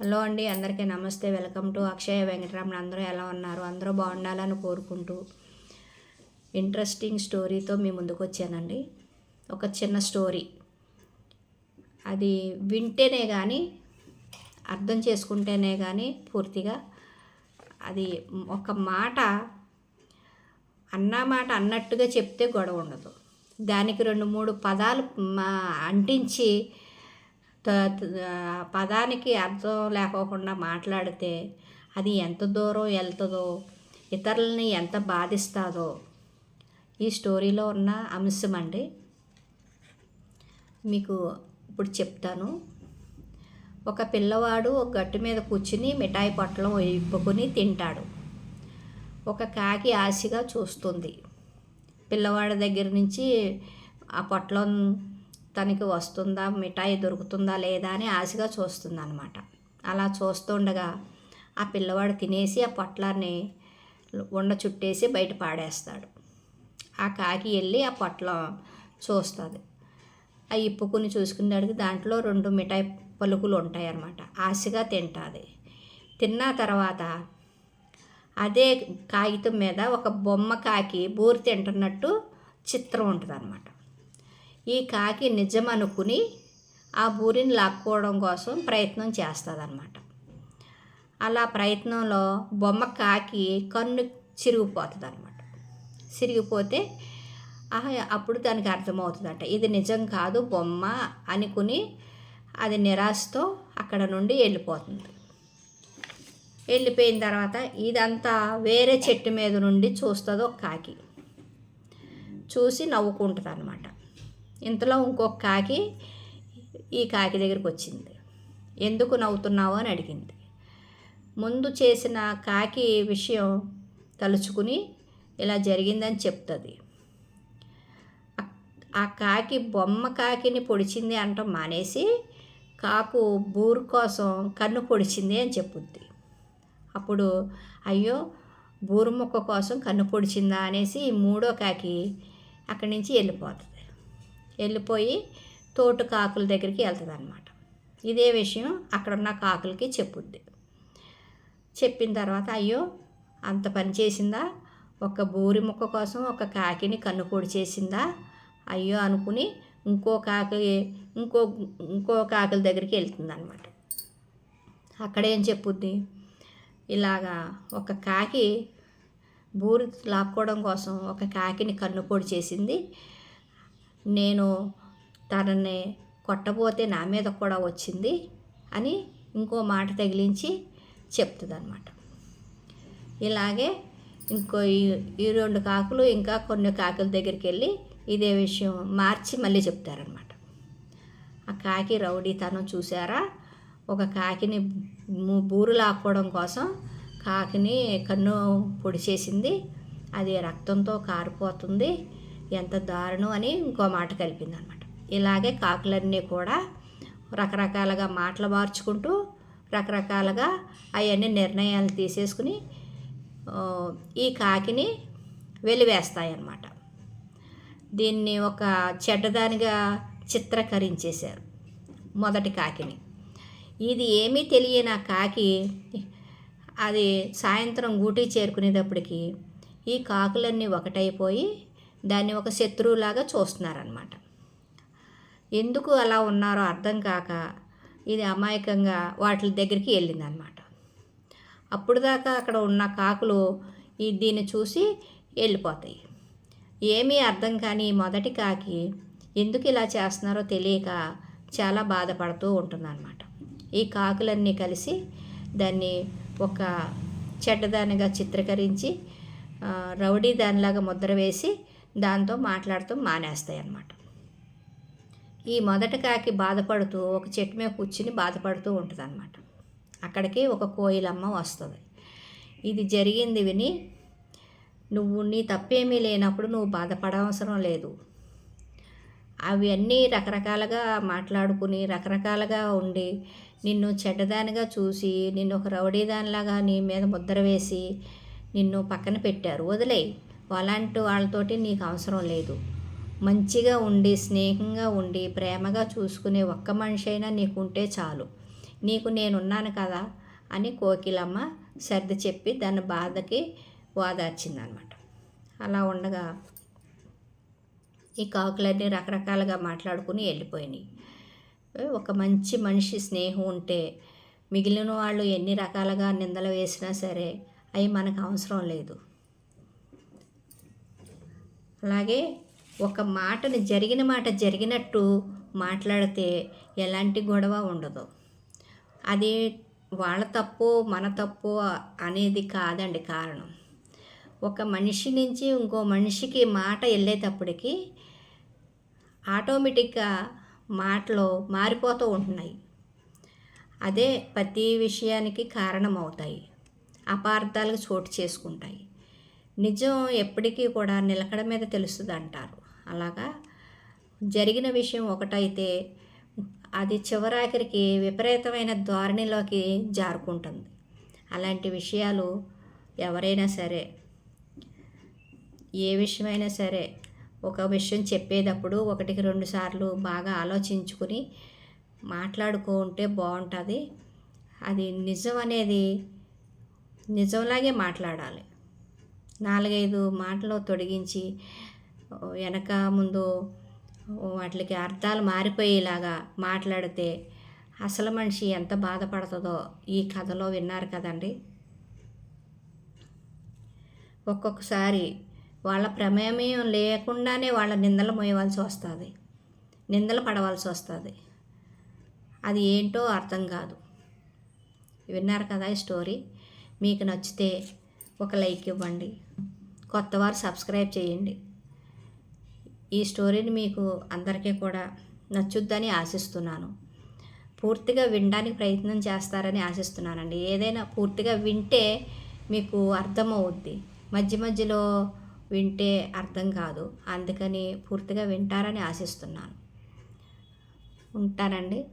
Hello అండి అందరికీ నమస్తే. Welcome to Akshaya Venkataramana. అందరూ ఎలా ఉన్నారు? అందరూ బాగుండాలని కోరుకుంటూ ఇంట్రెస్టింగ్ స్టోరీతో మీ ముందుకు వచ్చానండి. ఒక చిన్న స్టోరీ. అది వింటేనే కానీ అర్థం చేసుకుంటేనే కానీ పూర్తిగా అది ఒక మాట అన్న మాట అన్నట్టుగా చెప్తే గొడవ ఉండదు. దానికి రెండు మూడు పదాలు మా అంటించి పదానికి అర్థం లేకోకుండా మాట్లాడితే అది ఎంత దూరం వెళ్తుందో ఇతరులని ఎంత బాధిస్తుందో ఈ స్టోరీలో ఉన్న అంశం అండి. మీకు ఇప్పుడు చెప్తాను. ఒక పిల్లవాడు ఒక గట్టు మీద కూర్చుని మిఠాయి పొట్లం ఇప్పుకొని తింటాడు. ఒక కాకి ఆశగా చూస్తుంది. పిల్లవాడి దగ్గర నుంచి ఆ పొట్లం తనకి వస్తుందా? మిఠాయి దొరుకుతుందా లేదా అని ఆశగా చూస్తుందన్నమాట. అలా చూస్తుండగా ఆ పిల్లవాడు తినేసి ఆ పొట్లాన్ని ఉండ చుట్టేసి బయట పాడేస్తాడు. ఆ కాకి వెళ్ళి ఆ పొట్లం చూస్తుంది. ఆ ఇప్పుకుని చూసుకునేడికి దాంట్లో రెండు మిఠాయి పలుకులు ఉంటాయి అన్నమాట ఆశగా తింటుంది. తిన్న తర్వాత అదే కాగితం మీద ఒక బొమ్మ కాకి బూరి తింటున్నట్టు చిత్రం ఉంటుంది అన్నమాట ఈ కాకి నిజం అనుకుని ఆ బూరిని లాక్కోవడం కోసం ప్రయత్నం చేస్తుంది అనమాట అలా ప్రయత్నంలో బొమ్మ కాకి కన్ను చిరిగిపోతుంది అనమాట చిరిగిపోతే అప్పుడు దానికి అర్థమవుతుందంట. ఇది నిజం కాదు బొమ్మ అనుకుని అది నిరాశతో అక్కడ నుండి వెళ్ళిపోతుంది. వెళ్ళిపోయిన తర్వాత ఇదంతా వేరే చెట్టు మీద నుండి చూస్తుంది ఒక కాకి. చూసి నవ్వుకుంటుంది అనమాట ఇంతలో ఇంకొక కాకి ఈ కాకి దగ్గరికి వచ్చింది. ఎందుకు నవ్వుతున్నావు అని అడిగింది. ముందు చేసిన కాకి విషయం తలుచుకుని ఇలా జరిగిందని చెప్తుంది. ఆ- కాకి బొమ్మ కాకిని పొడిచింది అంటాం మానేసి కాకు బూరు కోసం కన్ను పొడిచింది అని చెప్పుద్ది. అప్పుడు అయ్యో బూరు మొక్క కోసం కన్ను పొడిచిందా అనేసి ఈ మూడో కాకి అక్కడి నుంచి వెళ్ళిపోతుంది. వెళ్ళిపోయి తోట కాకుల దగ్గరికి వెళ్తుంది అనమాట ఇదే విషయం అక్కడ ఉన్న కాకులకి చెప్పుద్ది. చెప్పిన తర్వాత అయ్యో అంత పని చేసిందా? ఒక బూరి ముక్క కోసం ఒక కాకిని కన్ను పొడి చేసిందా? అయ్యో అనుకుని ఇంకో కాకి ఇంకో ఇంకో కాకుల దగ్గరికి వెళ్తుంది అనమాట అక్కడేం చెప్పుద్ది? ఇలాగా ఒక కాకి బూరి లాక్కోవడం కోసం ఒక కాకిని కన్ను పొడి చేసింది. నేను తనని కొట్టబోతే నా మీద కూడా వచ్చింది అని ఇంకో మాట తగిలించి చెప్తుందన్నమాట. ఇలాగే ఇంకో ఈ- ఈ రెండు కాకులు ఇంకా కొన్ని కాకుల దగ్గరికి వెళ్ళి ఇదే విషయం మార్చి మళ్ళీ చెప్తారనమాట ఆ కాకి రౌడీతనం చూసారా ఒక కాకిని బూరు లాక్కోవడం కోసం కాకిని కన్ను పొడి చేసింది అది రక్తంతో కారిపోతుంది. ఎంత దారుణం అని ఇంకో మాట కలిపింది అనమాట ఇలాగే కాకులన్నీ కూడా రకరకాలుగా మాటలు మార్చుకుంటూ రకరకాలుగా అవన్నీ నిర్ణయాలు తీసేసుకుని ఈ కాకిని వెలివేస్తాయి అన్నమాట దీన్ని ఒక చెడ్డదానిగా చిత్రకరించేశారు మొదటి కాకిని. ఇది ఏమీ తెలియని ఆ కాకి అది సాయంత్రం గూటి చేరుకునేటప్పటికి ఈ కాకులన్నీ ఒకటైపోయి దాన్ని ఒక శత్రువులాగా చూస్తున్నారనమాట ఎందుకు అలా ఉన్నారో అర్థం కాక ఇది అమాయకంగా వాటి దగ్గరికి వెళ్ళిందనమాట అప్పుడు దాకా అక్కడ ఉన్న కాకులు ఈ దీన్ని చూసి వెళ్ళిపోతాయి. ఏమీ అర్థం కాని మొదటి కాకి ఎందుకు ఇలా చేస్తున్నారో తెలియక చాలా బాధపడుతూ ఉంటుందన్నమాట. ఈ కాకులన్నీ కలిసి దాన్ని ఒక చెడ్డదానిగా చిత్రీకరించి రౌడీ దానిలాగా ముద్ర వేసి దాంతో మాట్లాడుతూ మానేస్తాయి అన్నమాట ఈ మొదట కాకి బాధపడుతూ ఒక చెట్టు మీద కూర్చుని బాధపడుతూ ఉంటుంది అనమాట అక్కడికి ఒక కోయిలమ్మ వస్తుంది. ఇది జరిగింది విని నువ్వు నీ తప్పేమీ లేనప్పుడు నువ్వు బాధపడవసరం లేదు. అవి అన్నీ రకరకాలుగా మాట్లాడుకుని రకరకాలుగా ఉండి నిన్ను చెడ్డదానిగా చూసి నిన్ను ఒక రౌడీదానిలాగా నీ మీద ముద్ర వేసి నిన్ను పక్కన పెట్టారు. వదిలేయి. అలాంటి వాళ్ళతోటి నీకు అవసరం లేదు. మంచిగా ఉండి స్నేహంగా ఉండి ప్రేమగా చూసుకునే ఒక్క మనిషి అయినా నీకుంటే చాలు. నీకు నేనున్నాను కదా అని కోకిలమ్మ సర్ది చెప్పి దాని బాధకి ఓదార్చిందనమాట. అలా ఉండగా ఈ కాకులన్నీ రకరకాలుగా మాట్లాడుకుని వెళ్ళిపోయినాయి. ఒక మంచి మనిషి స్నేహం ఉంటే మిగిలిన వాళ్ళు ఎన్ని రకాలుగా నిందలు వేసినా సరే అవి మనకు అవసరం లేదు. అలాగే ఒక మాటని జరిగిన మాట జరిగినట్టు మాట్లాడితే ఎలాంటి గొడవ ఉండదు. అది వాళ్ళ తప్పు మన తప్పు అనేది కాదండి కారణం. ఒక మనిషి నుంచి ఇంకో మనిషికి మాట వెళ్ళేటప్పటికి ఆటోమేటిక్గా మాటలు మారిపోతూ ఉంటున్నాయి. అదే ప్రతి విషయానికి కారణమవుతాయి. అపార్థాలకు చోటు చేసుకుంటాయి. నిజం ఎప్పటికీ కూడా నిలకడ మీద తెలుస్తుంది అంటారు అలాగా? జరిగిన విషయం ఒకటైతే అది చివరాఖరికి విపరీతమైన ధోరణిలోకి జారుకుంటుంది. అలాంటి విషయాలు ఎవరైనా సరే ఏ విషయమైనా సరే ఒక విషయం చెప్పేటప్పుడు ఒకటికి రెండు సార్లు బాగా ఆలోచించుకుని మాట్లాడుకుంటే బాగుంటుంది. అది నిజం అనేది నిజంలాగే మాట్లాడాలి. నాలుగైదు మాటలు తొడిగించి వెనక ముందు వాటికి అర్థాలు మారిపోయేలాగా మాట్లాడితే అసలు మనిషి ఎంత బాధపడుతుందో ఈ కథలో విన్నారు కదండి. ఒక్కొక్కసారి వాళ్ళ ప్రమేయం లేకుండానే వాళ్ళ నిందలు మోయవలసి వస్తుంది. నిందలు పడవలసి వస్తుంది. అది ఏంటో అర్థం కాదు. విన్నారు కదా ఈ స్టోరీ? మీకు నచ్చితే ఒక లైక్ ఇవ్వండి. కొత్తవారు సబ్స్క్రైబ్ చేయండి. ఈ స్టోరీని మీకు అందరికీ కూడా నచ్చుద్దని ఆశిస్తున్నాను. పూర్తిగా వినడానికి ప్రయత్నం చేస్తారని ఆశిస్తున్నానండి. ఏదైనా పూర్తిగా వింటే మీకు అర్థమవుద్ది. మధ్య మధ్యలో వింటే అర్థం కాదు. అందుకని పూర్తిగా వింటారని ఆశిస్తున్నాను. ఉంటానండి.